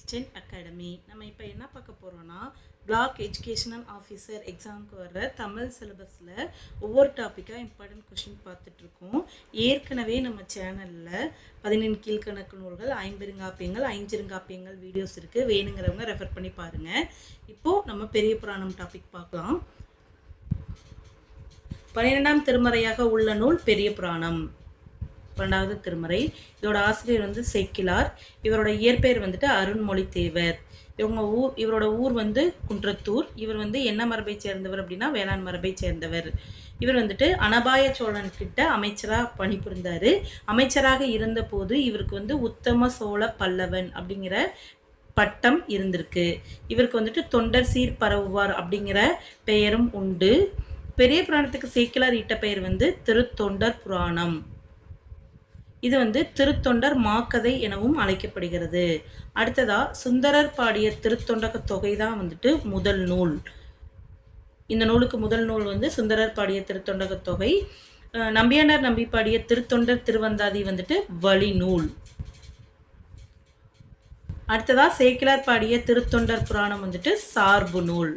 Extend academy நம்ம இப்போ என்ன பார்க்க போகிறோம்னா பிளாக் எஜுகேஷனல் ஆஃபீஸர் எக்ஸாமுக்கு வர்ற தமிழ் சிலபஸில் ஒவ்வொரு டாப்பிக்காக இம்பார்ட்டன்ட் கொஷின் பார்த்துட்ருக்கோம் ஏற்கனவே நம்ம சேனலில் பதினெண் கீழ்கணக்கு நூல்கள் ஐம்பெருங்காப்பியங்கள் ஐஞ்சிருங்காப்பியங்கள் வீடியோஸ் இருக்குது வேணுங்கிறவங்க ரெஃபர் பண்ணி பாருங்கள் இப்போது நம்ம பெரிய புராணம் டாபிக் பார்க்கலாம். பன்னிரெண்டாம் திருமறையாக உள்ள நூல் பெரிய புராணம். பன்னெண்டாவது திருமறை. இதோட ஆசிரியர் வந்து செக்கிலார். இவரோட இயற்பெயர் வந்துட்டு அருண்மொழி தேவர் இவங்க ஊர் இவரோட ஊர் வந்து குன்றத்தூர். இவர் வந்து என்ன மரபை சேர்ந்தவர் அப்படின்னா வேளாண் மரபை சேர்ந்தவர். இவர் வந்துட்டு அனபாய சோழன் கிட்ட அமைச்சரா பணிபுரிந்தாரு. அமைச்சராக இருந்தபோது இவருக்கு வந்து உத்தம சோழ பல்லவன் அப்படிங்கிற பட்டம் இருந்திருக்கு. இவருக்கு வந்துட்டு தொண்டர் சீர் பரவுவார் அப்படிங்கிற பெயரும் உண்டு. பெரிய புராணத்துக்கு சேக்கிலார் இட்ட பெயர் வந்து திருத்தொண்டர் புராணம். இது வந்து திருத்தொண்டர் மாக்கதை எனவும் அழைக்கப்படுகிறது. அடுத்ததா சுந்தரர் பாடிய திருத்தொண்டக தொகை தான் வந்துட்டு முதல் நூல். இந்த நூலுக்கு முதல் நூல் வந்து சுந்தரர் பாடிய திருத்தொண்டக தொகை. நம்பியாண்டார் நம்பி பாடிய திருத்தொண்டர் திருவந்தாதி வந்துட்டு வழி நூல் அடுத்ததா சேக்கிலார் பாடிய திருத்தொண்டர் புராணம் வந்துட்டு சார்பு நூல்.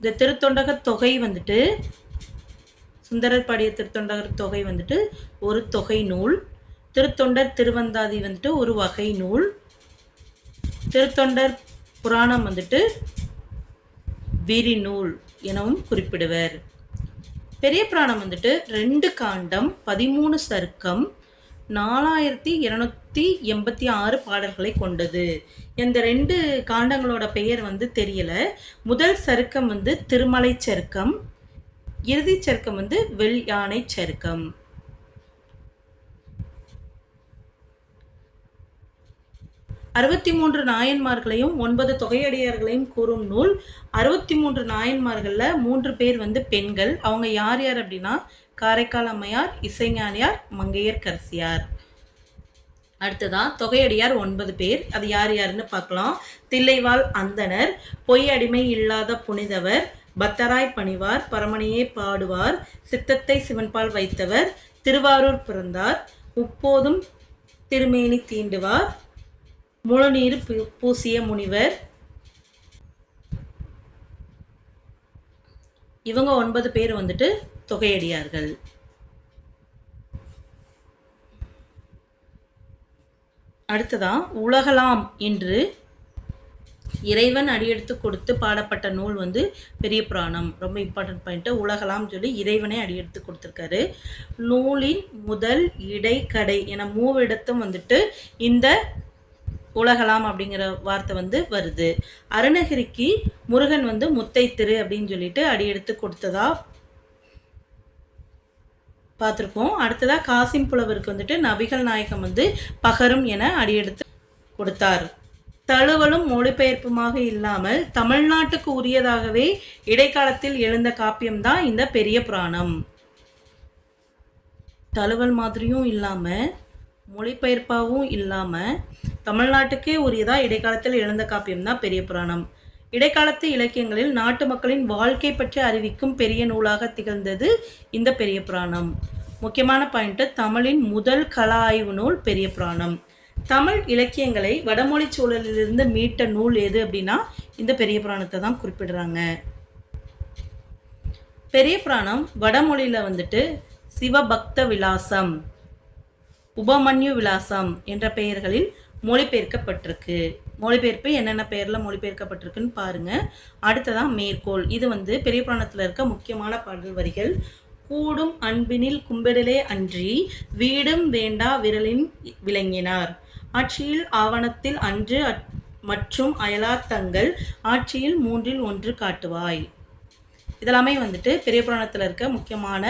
இந்த திருத்தொண்டக தொகை வந்துட்டு சுந்தரர் பாடிய திருத்தொண்டர் தொகை வந்துட்டு ஒரு தொகை நூல். திருத்தொண்டர் திருவந்தாதி வந்துட்டு ஒரு வகை நூல். திருத்தொண்டர் புராணம் வந்துட்டு விரி நூல் எனவும் குறிப்பிடுவர். பெரிய புராணம் வந்துட்டு ரெண்டு காண்டம் பதிமூணு சருக்கம் நாலாயிரத்தி இருநூத்தி எண்பத்தி ஆறு பாடல்களை கொண்டது. இந்த ரெண்டு காண்டங்களோட பெயர் வந்து தெரியல. முதல் சருக்கம் வந்து திருமலை சருக்கம். இறுதி சருக்கம் வந்து வெள் யானை சருக்கம். அறுபத்தி மூன்று நாயன்மார்களையும் ஒன்பது தொகையடியார்களையும் கூறும் நூல். அறுபத்தி மூன்று நாயன்மார்கள்ல மூன்று பேர் வந்து பெண்கள். அவங்க யார் யார் அப்படின்னா காரைக்கால் அம்மையார் இசைஞானியார் மங்கையர் கரசியார். அடுத்ததா தொகையடியார் ஒன்பது பேர். அது யார் யாருன்னு பார்க்கலாம். தில்லைவாள் அந்தனர் பொய் அடிமை இல்லாத புனிதவர் பத்தராய் பணிவார் பரமணியே பாடுவார் சித்தத்தை சிவன்பால் வைத்தவர் திருவாரூர் பிறந்தார் முப்போதும் திருமேனி தீண்டுவார் முழுநீர் பூசிய முனிவர். இவங்க ஒன்பது பேர் வந்துட்டு தொகையடியார்கள். அடுத்ததா உலகலாம் என்று இறைவன் அடியெடுத்து கொடுத்து பாடப்பட்ட நூல் வந்து பெரிய புராணம். ரொம்ப இம்பார்ட்டன்ட் பாயிண்ட்டு உலகலாம் சொல்லி இறைவனே அடியெடுத்து கொடுத்துருக்காரு. நூலின் முதல் இடைக்கடை என மூவிடத்தும் வந்துட்டு இந்த உலகலாம் அப்படிங்கிற வார்த்தை வந்து வருது. அருணகிரிக்கு முருகன் வந்து முத்தை திரு அப்படின்னு சொல்லிட்டு அடியெடுத்து கொடுத்ததா பார்த்துருக்கோம் அடுத்ததாக காசிம் புலவருக்கு வந்துட்டு நபிகள் நாயகம் வந்து பகரும் என அடியெடுத்து கொடுத்தார். தழுவலும் மொழிபெயர்ப்புமாக இல்லாமல் தமிழ்நாட்டுக்கு உரியதாகவே இடைக்காலத்தில் எழுந்த காப்பியம்தான் இந்த பெரிய புராணம். தழுவல் மாதிரியும் இல்லாம மொழிபெயர்ப்பாகவும் இல்லாம தமிழ்நாட்டுக்கே உரியதா இடைக்காலத்தில் எழுந்த காப்பியம் தான் பெரிய புராணம். இடைக்காலத்து இலக்கியங்களில் நாட்டு மக்களின் வாழ்க்கை பற்றி அறிவிக்கும் பெரிய நூலாக திகழ்ந்தது இந்த பெரிய புராணம். முக்கியமான பாயிண்ட் தமிழின் முதல் கலா ஆய்வு நூல் பெரிய புராணம். தமிழ் இலக்கியங்களை வடமொழி சூழலிலிருந்து மீட்ட நூல் எது அப்படின்னா இந்த பெரிய புராணத்தை தான் குறிப்பிடுறாங்க. பெரிய புராணம் வடமொழியில வந்துட்டு சிவபக்த விலாசம் உபமன்யு விலாசம் என்ற பெயர்களில் மொழிபெயர்க்கப்பட்டிருக்கு. மொழிபெயர்ப்பு என்னென்ன பெயர்ல மொழிபெயர்க்கப்பட்டிருக்குன்னு பாருங்க. அடுத்ததான் மேற்கோள். இது வந்து பெரிய புராணத்துல இருக்க முக்கியமான பாடல் வரிகள் கூடும் அன்பினில் கும்பிடலே அன்றி வீடும் வேண்டா விரலின் விளங்கினார். ஆட்சியில் ஆவணத்தில் அன்று மற்றும் அயலாத்தங்கள் ஆட்சியில் மூன்றில் ஒன்று காட்டுவாய். இதெல்லாமே வந்துட்டு பெரிய புராணத்தில் இருக்க முக்கியமான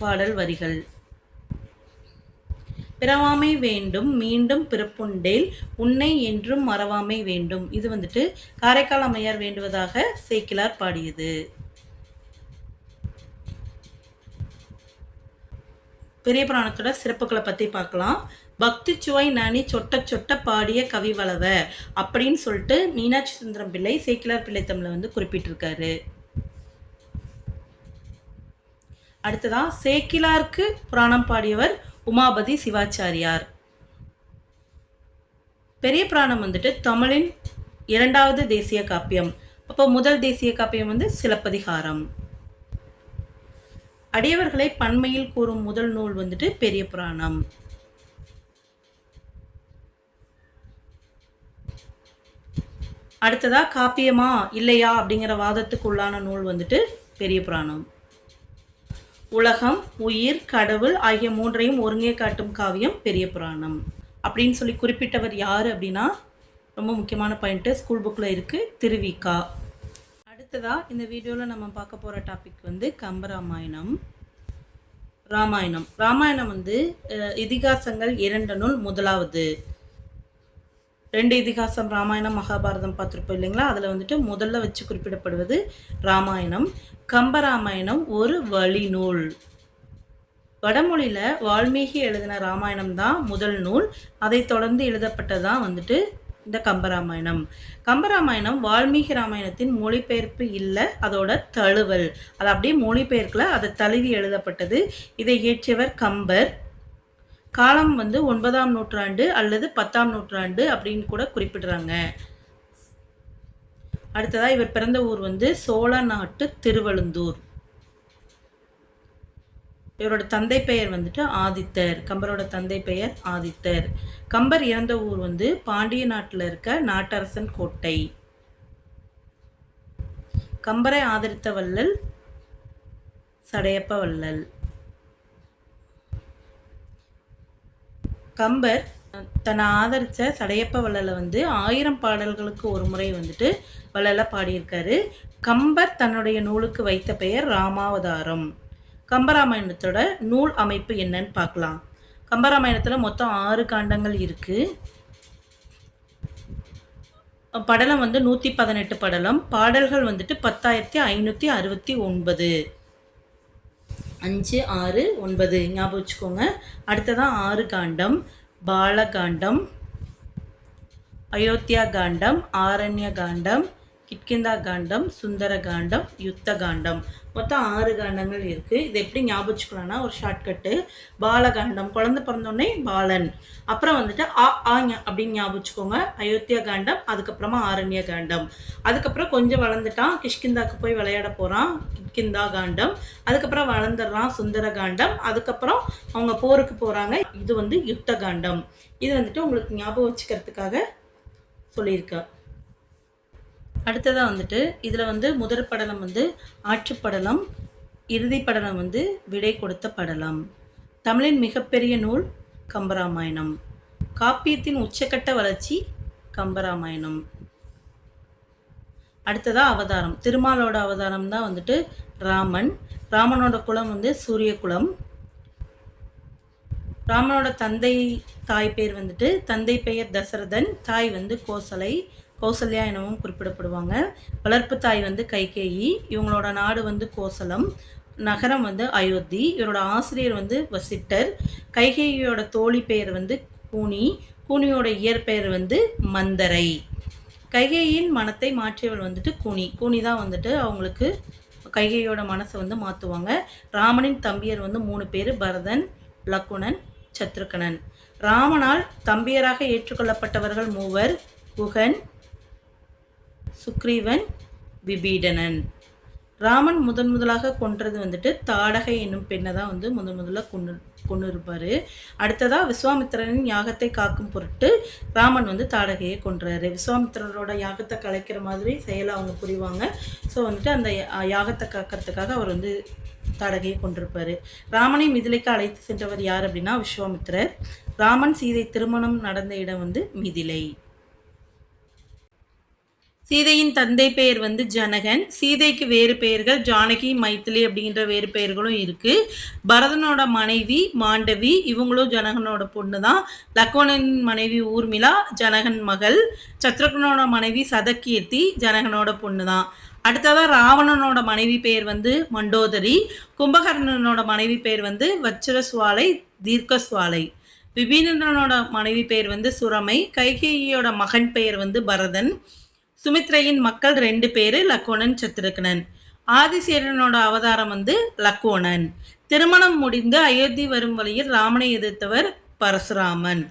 பாடல் வரிகள். பிறவாமை வேண்டும் மீண்டும் பிறப்புண்டேல் உன்னை என்றும் மறவாமை வேண்டும். இது வந்துட்டு காரைக்கால் அம்மையார் வேண்டுவதாக சேக்கிலார் பாடியது. பெரிய புராணத்தோட சிறப்புகளை பத்தி பார்க்கலாம். பக்தி சுவை நனி சொட்ட சொட்ட பாடிய கவிவளவ அப்படின்னு சொல்லிட்டு மீனாட்சி சுந்தரம் பிள்ளை சேக்கிலார் பிள்ளை தமிழை வந்து குறிப்பிட்டிருக்காரு. அடுத்ததா சேக்கிலாருக்கு புராணம் பாடியவர் உமாபதி சிவாச்சாரியார். பெரிய புராணம் வந்துட்டு தமிழின் இரண்டாவது தேசிய காப்பியம். அப்போ முதல் தேசிய காப்பியம் வந்து சிலப்பதிகாரம். அடியவர்களை பன்மையில் கூறும் முதல் நூல் வந்துட்டு பெரிய புராணம். அடுத்ததா காப்பியமா இல்லையா அப்படிங்கிற வாதத்துக்கு உள்ளான நூல் வந்துட்டு பெரிய புராணம். உலகம் உயிர் கடவுள் ஆகிய மூன்றையும் ஒருங்கே காட்டும் காவியம் பெரிய புராணம். அப்படின்னு சொல்லி குறிப்பிட்டவர் யார் அப்படின்னா ரொம்ப முக்கியமான பாயிண்ட்டு ஸ்கூல் புக்கில் இருக்குது திருவிக்கா. அடுத்ததாக இந்த வீடியோவில் நம்ம பார்க்க போகிற டாபிக் வந்து கம்பராமாயணம். ராமாயணம். ராமாயணம் வந்து இதிகாசங்கள் இரண்டு நூல் முதலாவது. ரெண்டு இதிகாசம் ராமாயணம் மகாபாரதம் பார்த்துருப்போம் இல்லைங்களா? அதில் வந்துட்டு முதல்ல வச்சு குறிப்பிடப்படுவது ராமாயணம். கம்பராமாயணம் ஒரு வழிநூல். வடமொழியில வால்மீகி எழுதின ராமாயணம் தான் முதல் நூல். அதை தொடர்ந்து எழுதப்பட்டதான் வந்துட்டு இந்த கம்பராமாயணம். கம்பராமாயணம் வால்மீகி ராமாயணத்தின் மொழிபெயர்ப்பு இல்லை அதோட தழுவல். அது அப்படியே மொழிபெயர்க்கல அதை தழுவி எழுதப்பட்டது. இதை இயற்றியவர் கம்பர். காலம் வந்து ஒன்பதாம் நூற்றாண்டு அல்லது பத்தாம் நூற்றாண்டு அப்படின்னு கூட குறிப்பிடுறாங்க. அடுத்ததாக இவர் பிறந்த ஊர் வந்து சோழ நாட்டு திருவழுந்தூர். இவரோட தந்தை பெயர் வந்துட்டு ஆதித்தர். கம்பரோட தந்தை பெயர் ஆதித்தர். கம்பர் இறந்த ஊர் வந்து பாண்டிய நாட்டில் இருக்க நாட்டரசன் கோட்டை. கம்பரை ஆதரித்த வள்ளல் சடையப்ப வள்ளல். கம்பர் தன்னை ஆதரித்த சடையப்ப வள்ளலை வந்து ஆயிரம் பாடல்களுக்கு ஒரு முறை வந்துட்டு வள்ளலை பாடியிருக்காரு. கம்பர் தன்னுடைய நூலுக்கு வைத்த பெயர் ராமாவதாரம். கம்பராமாயணத்தோட நூல் அமைப்பு என்னன்னு பார்க்கலாம். கம்பராமாயணத்தில் மொத்தம் ஆறு காண்டங்கள் இருக்கு. படலம் வந்து நூற்றி பதினெட்டு படலம். பாடல்கள் வந்துட்டு பத்தாயிரத்தி ஐநூற்றி அறுபத்தி ஒன்பது. அஞ்சு ஆறு ஒன்பது. ஞாபகம் வச்சுக்கோங்க. அடுத்ததான் ஆறு காண்டம் பாலகாண்டம் அயோத்தியா காண்டம் ஆரண்ய காண்டம் கிட்கிந்தா காண்டம் சுந்தர காண்டம் யுத்த காண்டம் மொத்தம் ஆறு காண்டங்கள் இருக்கு. இது எப்படி ஞாபகம் ஒரு ஷார்ட்கட்டு பாலகாண்டம். குழந்தை பிறந்தோடனே பாலன். அப்புறம் வந்துட்டு ஆ ஆ ஞா- அப்படின்னு ஞாபகம் வச்சுக்கோங்க அயோத்தியா காண்டம் அதுக்கப்புறமா ஆரண்ய காண்டம். அதுக்கப்புறம் கொஞ்சம் வளர்ந்துட்டான். கிஷ்கிந்தாக்கு போய் விளையாட போறான். கிஷ்கிந்தா காண்டம். அதுக்கப்புறம் வளர்ந்துடுறான் சுந்தர காண்டம் அதுக்கப்புறம் அவங்க போருக்கு போறாங்க. இது வந்து யுத்த காண்டம் இது வந்துட்டு உங்களுக்கு ஞாபகம் வச்சுக்கிறதுக்காக சொல்லியிருக்கேன். அடுத்ததா வந்துட்டு இதுல வந்து முதற் படலம் வந்து ஆற்றுப்படலம் இறுதி படலம் வந்து விடை கொடுத்த படலம். தமிழின் மிகப்பெரிய நூல் கம்பராமாயணம். காப்பியத்தின் உச்சக்கட்ட வளர்ச்சி கம்பராமாயணம். அடுத்ததா அவதாரம். திருமாலோட அவதாரம் தான் வந்துட்டு ராமன். ராமனோட குலம் வந்து சூரிய குலம். ராமனோட தந்தை தாய் பேர் வந்துட்டு தந்தை பெயர் தசரதன் தாய் வந்து கோசலை. கௌசல்யா எனவும் குறிப்பிடப்படுவாங்க. வளர்ப்பு தாய் வந்து கைகேயி இவங்களோட நாடு வந்து கோசலம் நகரம் வந்து அயோத்தி இவரோட ஆசிரியர் வந்து வசிட்டர். கைகேயியோட தோழி பெயர் வந்து கூனி கூனியோட இயற்பெயர் வந்து மந்தரை. கைகேயின் மனத்தை மாற்றியவள் வந்துட்டு கூனி. கூனி தான் வந்துட்டு அவங்களுக்கு கைகையோட மனசை வந்து மாற்றுவாங்க ராமனின் தம்பியர் வந்து மூணு பேர் பரதன் லக்குணன் சத்ருகனன் ராமனால் தம்பியராக ஏற்றுக்கொள்ளப்பட்டவர்கள் மூவர் குகன் சுக்ரீவன் விபீடனன். ராமன் முதன் முதலாக கொன்றது வந்துட்டு தாடகை என்னும் பெண்ணை தான் வந்து முதன் முதல்ல கொண்டு கொண்டு இருப்பார் அடுத்ததாக விஸ்வாமித்திரனின் யாகத்தை காக்கும் பொருட்டு ராமன் வந்து தாடகையை கொன்றாரு. விஸ்வாமித்திரரோட யாகத்தை கலைக்கிற மாதிரி செயலை அவங்க புரிவாங்க. ஸோ வந்துட்டு அந்த யாகத்தை காக்கிறதுக்காக அவர் வந்து தாடகையை கொண்டிருப்பார் ராமனை மிதிலைக்கு அழைத்து சென்றவர் யார் அப்படின்னா விஸ்வாமித்திரர். ராமன் சீதை திருமணம் நடந்த இடம் வந்து மிதிலை. சீதையின் தந்தை பெயர் வந்து ஜனகன். சீதைக்கு வேறு பெயர்கள் ஜானகி மைத்திலி அப்படிங்கிற வேறு பெயர்களும் இருக்கு. பரதனோட மனைவி மாண்டவி இவங்களும் ஜனகனோட பொண்ணு தான் லக்வனின் மனைவி ஊர்மிளா ஜனகன் மகள். சத்ரகனோட மனைவி சதகீர்த்தி ஜனகனோட பொண்ணு தான் அடுத்ததாக ராவணனோட மனைவி பெயர் வந்து மண்டோதரி. கும்பகர்ணனோட மனைவி பெயர் வந்து வச்சிரசுவாலை தீர்க்கசுவாலை. விபீனனோட மனைவி பெயர் வந்து சுரமை. கைகேயியோட மகன் பெயர் வந்து பரதன். சுமித்ரையின் மக்கள் ரெண்டு பேரு லக்கோணன் சத்ருகனன். ஆதிசேரனோட அவதாரம் வந்து லக்கோணன் திருமணம் முடிந்து அயோத்தி வரும் வழியில் ராமனை எதிர்த்தவர் பரசுராமன்.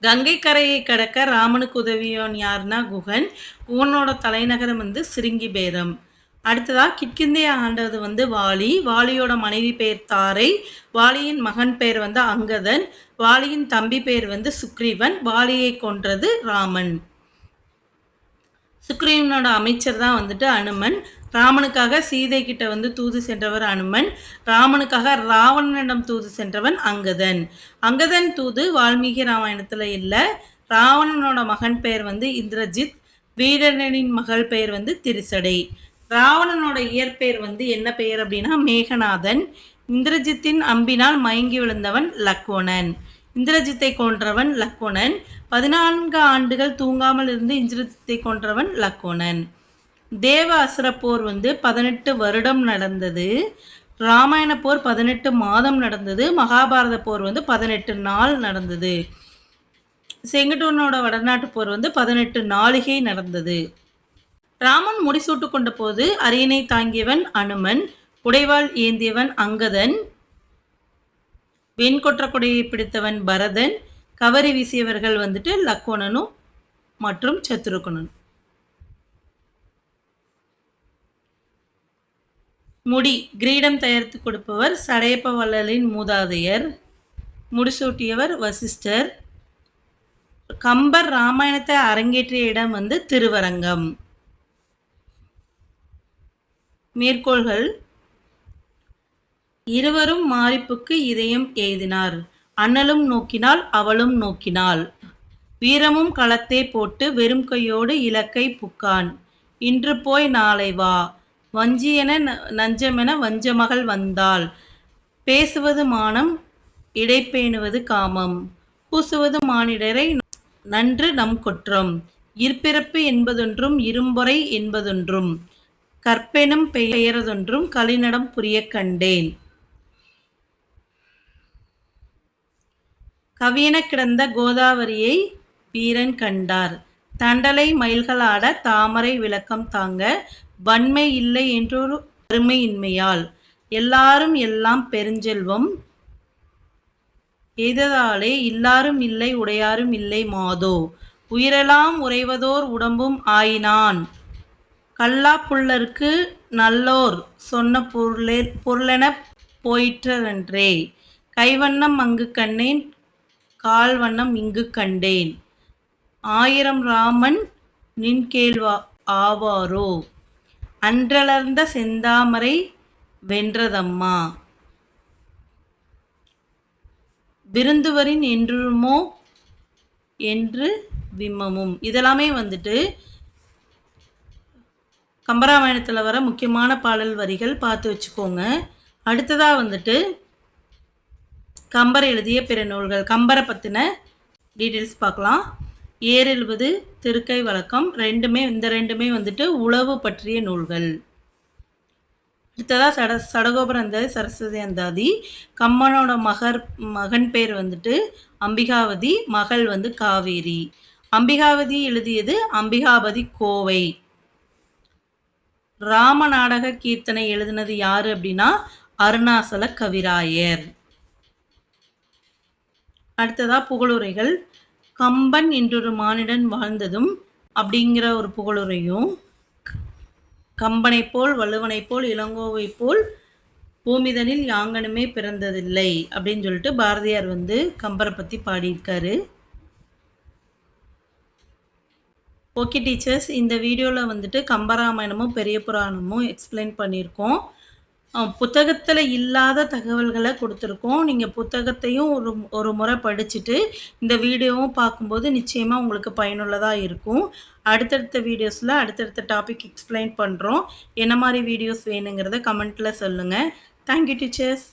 கங்கை கரையை கடக்க ராமனுக்கு உதவியோன் யாருன்னா குகன். குகனோட தலைநகரம் வந்து சிருங்கிபேரம் அடுத்ததா கிட்கிந்தைய ஆண்டது வந்து வாலி. வாலியோட மனைவி பெயர் தாரை. வாலியின் மகன் பெயர் வந்து அங்கதன். வாலியின் தம்பி பெயர் வந்து சுக்ரீவன். வாலியை கொன்றது ராமன். சுக்ரீவனோட அமைச்சர் தான் வந்துட்டு அனுமன். ராமனுக்காக சீதை கிட்ட வந்து தூது சென்றவர் அனுமன். ராமனுக்காக ராவணனிடம் தூது சென்றவன் அங்கதன். அங்கதன் தூது வால்மீகி ராமாயணத்துல இல்லை. ராவணனோட மகன் பெயர் வந்து இந்திரஜித். வீரனின் மகள் பெயர் வந்து திருசடை. ராவணனோட இயற்பெயர் வந்து என்ன பெயர் அப்படின்னா மேகநாதன். இந்திரஜித்தின் அம்பினால் மயங்கி விழுந்தவன் லக்வணன். இந்திரஜித்தை கொன்றவன் லக்வணன். பதினான்கு ஆண்டுகள் தூங்காமல் இருந்து இந்திரஜித்தை கொன்றவன் லக்கோணன். தேவ அசுர போர் வந்து பதினெட்டு வருடம் நடந்தது. ராமாயண போர் பதினெட்டு மாதம் நடந்தது. மகாபாரத போர் வந்து பதினெட்டு நாள் நடந்தது. செங்கட்டூனோட வடநாட்டு போர் வந்து பதினெட்டு நாளிகை நடந்தது. ராமன் முடிசூட்டு கொண்ட போது அரியணை தாங்கியவன் அனுமன் உடைவாள் ஏந்தியவன் அங்கதன் வெண்கொற்ற கொடையை பிடித்தவன் பரதன் கவரி வீசியவர்கள் வந்துட்டு லக்கோணனும் மற்றும் சத்ருகுணன். முடி கிரீடம் தயாரித்து கொடுப்பவர் சடையப்ப வள்ளலின் மூதாதையர் முடிசூட்டியவர் வசிஷ்டர். கம்பர் ராமாயணத்தை அரங்கேற்றிய இடம் வந்து திருவரங்கம். மேற்கோள்கள் இருவரும் மாரிப்புக்கு இதயம் எய்தினார். அண்ணலும் நோக்கினாள் அவளும் நோக்கினாள். வீரமும் களத்தே போட்டு வெறும் கையோடு இலக்கை புக்கான். இன்று போய் நாளை வா. வஞ்சியென நஞ்சமென வஞ்சமகள் வந்தாள். பேசுவது மானம் இடைப்பேணுவது காமம். பூசுவது மானிடரை நன்று நம் குற்றம். இருப்பிறப்பு என்பதொன்றும் இரும்பொறை என்பதொன்றும். கற்பெனும் பெயரதொன்றும் களிநடம் புரிய கண்டேன். கவியன கிடந்த கோதாவரியை வீரன் கண்டார். தண்டலை மயில்களாட தாமரை விளக்கம் தாங்க வன்மை இல்லை என்றொரு அருமையின்மையால். எல்லாரும் எல்லாம் பெருஞ்செல்வம். எய்ததாலே இல்லாரும் இல்லை உடையாரும் இல்லை மாதோ. உயிரெல்லாம் உறைவதோர் உடம்பும் ஆயினான். கல்லா நல்லோர் சொன்ன பொருளே பொருளென போயிற்றன்றே கைவண்ணம் அங்கு கண்ணேன் கால்வண்ணம் இங்கு கண்டேன். ஆயிரம் ராமன் நின் கேள்வா ஆவாரோ? அன்றளர்ந்த செந்தாமரை வென்றதம்மா? விருந்துவரின் என்றுமோ? என்று விம்மமும். இதெல்லாமே வந்துட்டு கம்பராமாயணத்தில் வர முக்கியமான பாடல் வரிகள் பார்த்து வச்சுக்கோங்க. அடுத்ததாக வந்துட்டு கம்பர் எழுதிய பிற நூல்கள். கம்பரை பற்றின டீட்டெயில்ஸ் பார்க்கலாம். ஏர் எழுபது திருக்கை வழக்கம். ரெண்டுமே இந்த ரெண்டுமே வந்துட்டு உழவு பற்றிய நூல்கள். அடுத்ததாக சட சடகோபுர அந்தாதி சரஸ்வதி அந்தாதி. கம்மனோட மகர் மகன் பேர் வந்துட்டு அம்பிகாவதி மகள் வந்து காவேரி. அம்பிகாவதி எழுதியது அம்பிகாபதி கோவை. ராம நாடக கீர்த்தனை எழுதினது யாரு அப்படின்னா அருணாசல கவிராயர். அடுத்ததா புகழுரைகள். கம்பன் என்றொரு மானிடன் வாழ்ந்ததும் அப்படிங்கிற ஒரு புகழுரையும். கம்பனை போல் வள்ளுவனை போல் இளங்கோவை போல் பூமிதனில் யாங்கனுமே பிறந்ததில்லை அப்படின்னு சொல்லிட்டு பாரதியார் வந்து கம்பரை பற்றி பாடியிருக்காரு. ஓகே டீச்சர்ஸ் இந்த வீடியோவில் வந்துட்டு கம்பராமாயணமும் பெரிய புராணமும் எக்ஸ்பிளைன் பண்ணியிருக்கோம். புத்தகத்தில் இல்லாத தகவல்களை கொடுத்துருக்கோம். நீங்கள் புத்தகத்தையும் ஒரு ஒரு முறை படிச்சுட்டு இந்த வீடியோவும் பார்க்கும்போது நிச்சயமாக உங்களுக்கு பயனுள்ளதாக இருக்கும். அடுத்தடுத்த வீடியோஸில் அடுத்தடுத்த டாபிக் எக்ஸ்பிளைன் பண்ணுறோம் என்ன மாதிரி வீடியோஸ் வேணுங்கிறத கமெண்ட்டில் சொல்லுங்கள் தேங்க்யூ டீச்சர்ஸ்